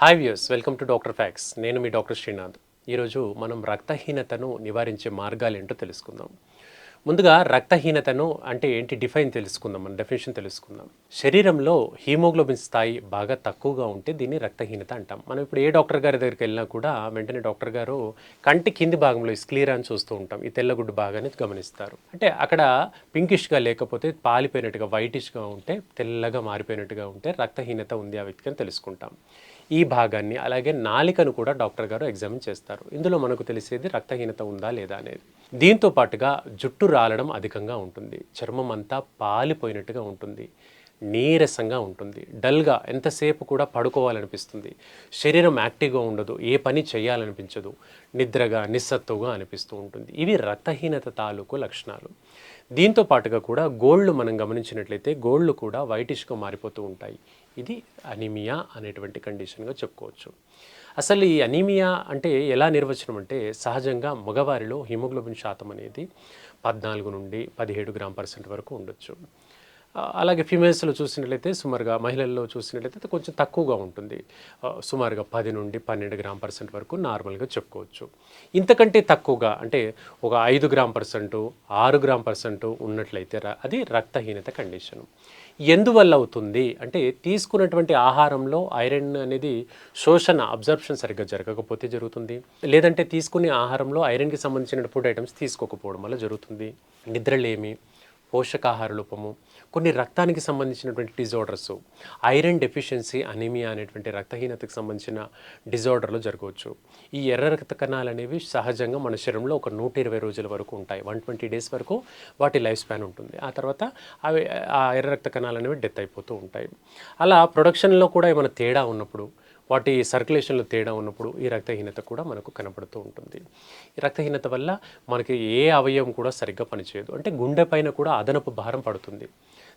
Hi views welcome to doctor facts నేను మీ doctor Srinath ఈరోజు మనం రక్తహీనతను నివారించే మార్గాలు ఏంటో తెలుసుకుందాం. ముందుగా రక్తహీనతను అంటే ఏంటి డిఫైన్ తెలుసుకుందాం మన డెఫినేషన్ తెలుసుకుందాం. శరీరంలో హీమోగ్లోబిన్ స్థాయి బాగా తక్కువగా ఉంటే దీన్ని రక్తహీనత అంటాం. మనం ఇప్పుడు ఏ డాక్టర్ గారి దగ్గరికి వెళ్ళినా కూడా వెంటనే డాక్టర్ గారు కంటి కింది భాగంలో స్క్లీర్ అని చూస్తూ ఉంటాం. ఈ తెల్లగుడ్డు బాగానే గమనిస్తారు. అంటే అక్కడ పింకిష్గా లేకపోతే పాలిపోయినట్టుగా వైటిష్గా ఉంటే తెల్లగా మారిపోయినట్టుగా ఉంటే రక్తహీనత ఉంది ఆ వ్యక్తికి అని తెలుసుకుంటాం. ఈ భాగాన్ని అలాగే నాలికను కూడా డాక్టర్ గారు ఎగ్జామిన్ చేస్తారు. ఇందులో మనకు తెలిసేది రక్తహీనత ఉందా లేదా అనేది. దీంతో పాటుగా జుట్టు రాలడం అధికంగా ఉంటుంది. చర్మం అంతా పాలిపోయినట్టుగా ఉంటుంది. నీరసంగా ఉంటుంది. డల్గా ఎంతసేపు కూడా పడుకోవాలనిపిస్తుంది. శరీరం యాక్టివ్గా ఉండదు. ఏ పని చేయాలనిపించదు. నిద్రగా నిస్సత్తుగా అనిపిస్తూ ఉంటుంది. ఇవి రక్తహీనత తాలూకు లక్షణాలు. దీంతో పాటుగా కూడా గోళ్ళు మనం గమనించినట్లయితే గోళ్ళు కూడా వైటిష్గా మారిపోతూ ఉంటాయి. ఇది అనీమియా అనేటువంటి కండిషన్గా చెప్పుకోవచ్చు. అసలు ఈ అనీమియా అంటే ఎలా నిర్వచనం అంటే సహజంగా మగవారిలో హిమోగ్లోబిన్ శాతం అనేది పద్నాలుగు నుండి పదిహేడు గ్రామ్ పర్సెంట్ వరకు ఉండొచ్చు. అలాగే ఫిమేల్స్లో చూసినట్లయితే సుమారుగా మహిళల్లో చూసినట్లయితే కొంచెం తక్కువగా ఉంటుంది. సుమారుగా పది నుండి పన్నెండు గ్రామ్ పర్సెంట్ వరకు నార్మల్గా చెప్పుకోవచ్చు. ఇంతకంటే తక్కువగా అంటే ఒక ఐదు గ్రామ్ పర్సెంట్ ఆరు గ్రామ్ పర్సెంట్ ఉన్నట్లయితే ర- అది రక్తహీనత కండిషన్. ఎందువల్ల అవుతుంది అంటే తీసుకున్నటువంటి ఆహారంలో ఐరన్ అనేది శోషణ అబ్జర్ప్షన్ సరిగ్గా జరగకపోతే జరుగుతుంది. లేదంటే తీసుకునే ఆహారంలో ఐరన్కి సంబంధించిన ఫుడ్ ఐటమ్స్ తీసుకోకపోవడం వల్ల జరుగుతుంది. నిద్రలేమి పోషకాహార లోపము కొన్ని రక్తానికి సంబంధించినటువంటి డిజార్డర్స్ ఐరన్ డెఫిషియన్సీ అనీమియా అనేటువంటి రక్తహీనతకు సంబంధించిన డిజార్డర్లు జరగవచ్చు. ఈ ఎర్ర రక్త కణాలు అనేవి సహజంగా మన శరీరంలో ఒక నూట ఇరవై రోజుల వరకు ఉంటాయి. వన్ ట్వంటీ డేస్ వరకు వాటి లైఫ్ స్పాన్ ఉంటుంది. ఆ తర్వాత అవి ఆ ఎర్ర రక్త కణాలు అనేవి డెత్ అయిపోతూ ఉంటాయి. అలా ప్రొడక్షన్లో కూడా ఏమైనా తేడా ఉన్నప్పుడు వాటి సర్క్యులేషన్లో తేడా ఉన్నప్పుడు ఈ రక్తహీనత కూడా మనకు కనపడుతూ ఉంటుంది. ఈ రక్తహీనత వల్ల మనకి ఏ అవయవం కూడా సరిగ్గా పనిచేయదు. అంటే గుండె పైన కూడా అదనపు భారం పడుతుంది.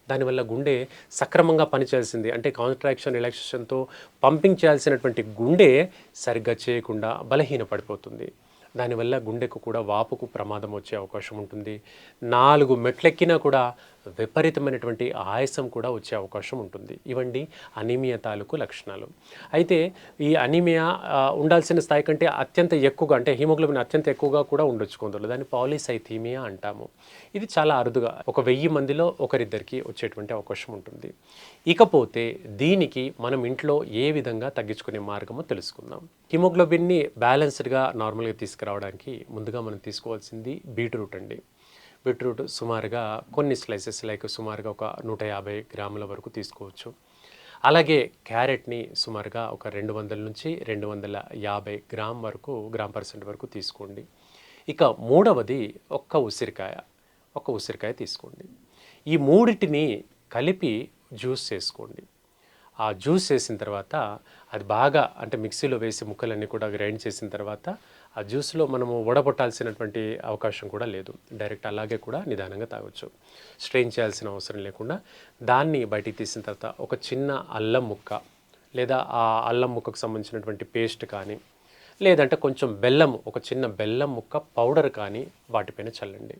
దానివల్ల గుండె సక్రమంగా పనిచేయాల్సింది అంటే కాంట్రాక్షన్ రిలాక్సేషన్తో పంపింగ్ చేయాల్సినటువంటి గుండె సరిగ్గా చేయకుండా బలహీన పడిపోతుంది దానివల్ల గుండెకు కూడా వాపుకు ప్రమాదం వచ్చే అవకాశం ఉంటుంది. నాలుగు మెట్లెక్కినా కూడా విపరీతమైనటువంటి ఆయాసం కూడా వచ్చే అవకాశం ఉంటుంది. ఇవండి అనీమియా తాలూకు లక్షణాలు. అయితే ఈ అనీమియా ఉండాల్సిన స్థాయి కంటే అత్యంత ఎక్కువగా అంటే హీమోగ్లోబిన్ అత్యంత ఎక్కువగా కూడా ఉండొచ్చు కొందరు. దాన్ని పాలిసైథీమియా అంటాము. ఇది చాలా అరుదుగా ఒక వెయ్యి మందిలో ఒకరిద్దరికి వచ్చేటువంటి అవకాశం ఉంటుంది. ఇకపోతే దీనికి మనం ఇంట్లో ఏ విధంగా తగ్గించుకునే మార్గమో తెలుసుకుందాం. హిమోగ్లోబిన్ని బ్యాలెన్స్డ్గా నార్మల్గా తీసుకురావడానికి ముందుగా మనం తీసుకోవాల్సింది బీట్రూట్ అండి. బీట్రూట్ సుమారుగా కొన్ని స్లైసెస్ లైక్ సుమారుగా ఒక నూట యాభై గ్రాముల వరకు తీసుకోవచ్చు. అలాగే క్యారెట్ని సుమారుగా ఒక రెండు వందల నుంచి రెండు వందల యాభై గ్రామ్ వరకు గ్రామ్ పర్సెంట్ వరకు తీసుకోండి. ఇక మూడవది ఒక్క ఉసిరికాయ ఒక ఉసిరికాయ తీసుకోండి. ఈ మూడిటిని కలిపి జ్యూస్ చేసుకోండి. ఆ జ్యూస్ చేసిన తర్వాత అది బాగా అంటే మిక్సీలో వేసి ముక్కలన్నీ కూడా గ్రైండ్ చేసిన తర్వాత ఆ జ్యూస్లో మనము వడపట్టాల్సినటువంటి అవకాశం కూడా లేదు. డైరెక్ట్ అలాగే కూడా నిదానంగా తాగొచ్చు. స్ట్రెయిన్ చేయాల్సిన అవసరం లేకుండా దాన్ని బయటికి తీసిన తర్వాత ఒక చిన్న అల్లం ముక్క లేదా ఆ అల్లం ముక్కకు సంబంధించినటువంటి పేస్ట్ కానీ లేదంటే కొంచెం బెల్లం ఒక చిన్న బెల్లం ముక్క పౌడర్ కానీ వాటిపైన చల్లండి.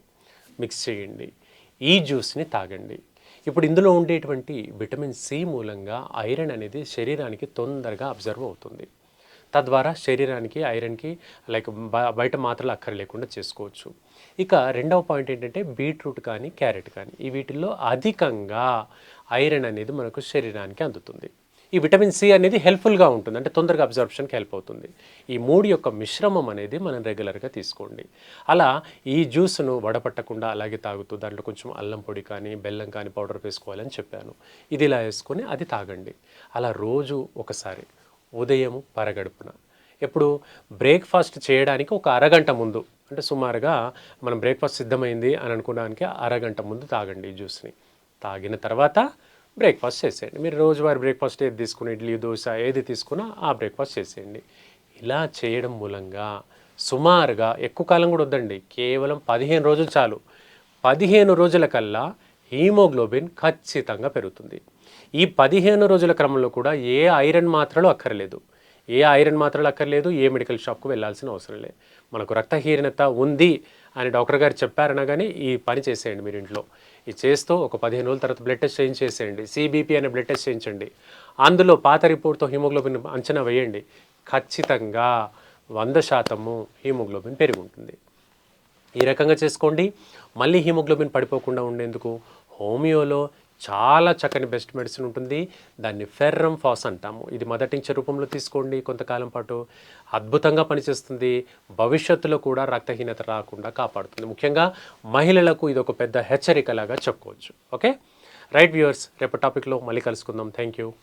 మిక్స్ చేయండి. ఈ జ్యూస్ని తాగండి. ఇప్పుడు ఇందులో ఉండేటువంటి విటమిన్ సి మూలంగా ఐరన్ అనేది శరీరానికి తొందరగా అబ్జర్వ్ అవుతుంది. తద్వారా శరీరానికి ఐరన్కి లైక్ బయట మాత్రలు అక్కర లేకుండా చేసుకోవచ్చు. ఇక రెండవ పాయింట్ ఏంటంటే బీట్రూట్ కానీ క్యారెట్ కానీ ఈ వీటిల్లో అధికంగా ఐరన్ అనేది మనకు శరీరానికి అందుతుంది. ఈ విటమిన్ సి అనేది హెల్ప్ఫుల్గా ఉంటుంది. అంటే తొందరగా అబ్జర్ప్షన్కి హెల్ప్ అవుతుంది. ఈ మూడు యొక్క మిశ్రమం అనేది మనం రెగ్యులర్గా తీసుకోండి. అలా ఈ జ్యూస్ను వడపట్టకుండా అలాగే తాగుతూ దాంట్లో కొంచెం అల్లం పొడి కానీ బెల్లం కానీ పౌడర్ వేసుకోవాలని చెప్పాను. ఇది ఇలా వేసుకొని అది తాగండి. అలా రోజు ఒకసారి. ఉదయం పరగడుపున. ఇప్పుడు బ్రేక్ఫాస్ట్ చేయడానికి ఒక అరగంట ముందు. అంటే సుమారుగా మనం బ్రేక్ఫాస్ట్ సిద్ధమైంది అని అనుకోవడానికి అరగంట ముందు తాగండి ఈ జ్యూస్ని. తాగిన తర్వాత బ్రేక్ఫాస్ట్ చేసేయండి. మీరు రోజువారి బ్రేక్ఫాస్ట్ ఏది తీసుకుని ఇడ్లీ దోశ ఏది తీసుకున్నా ఆ బ్రేక్ఫాస్ట్ చేసేయండి. ఇలా చేయడం మూలంగా సుమారుగా ఎక్కువ కాలం కూడా వద్దండి. కేవలం పదిహేను రోజులు చాలు. పదిహేను రోజుల కల్లా హీమోగ్లోబిన్ ఖచ్చితంగా పెరుగుతుంది. ఈ పదిహేను రోజుల క్రమంలో కూడా ఏ ఐరన్ మాత్రలు అక్కర్లేదు. ఏ ఐరన్ మాత్రలు అక్కర్లేదు ఏ మెడికల్ షాప్కు వెళ్ళాల్సిన అవసరం లేదు. మనకు రక్తహీనత ఉంది అని డాక్టర్ గారు చెప్పారనగానే ఈ పని చేసేయండి మీరు ఇంట్లో. ఇది చేస్తూ ఒక పదిహేను రోజుల తర్వాత బ్లడ్ టెస్ట్ చేయించేసేయండి సిబిపి అనే బ్లడ్ టెస్ట్ చేయించండి. అందులో పాత రిపోర్ట్తో హిమోగ్లోబిన్ అంచనా వేయండి. ఖచ్చితంగా వంద శాతము హిమోగ్లోబిన్ పెరిగి ఉంటుంది ఈ రకంగా చేసుకోండి. మళ్ళీ హిమోగ్లోబిన్ పడిపోకుండా ఉండేందుకు హోమియోలో చాలా చక్కని బెస్ట్ మెడిసిన్ ఉంటుంది. దాన్ని ఫెర్రమ్ ఫాస్ అంటాము. ఇది మొదటించే రూపంలో తీసుకోండి. కొంతకాలం పాటు అద్భుతంగా పనిచేస్తుంది. భవిష్యత్తులో కూడా రక్తహీనత రాకుండా కాపాడుతుంది. ముఖ్యంగా మహిళలకు ఇది ఒక పెద్ద హెచ్చరికలాగా చెప్పుకోవచ్చు. ఓకే? రైట్ వ్యూవర్స్ రేపు టాపిక్లో మళ్ళీ కలుసుకుందాం. Thank you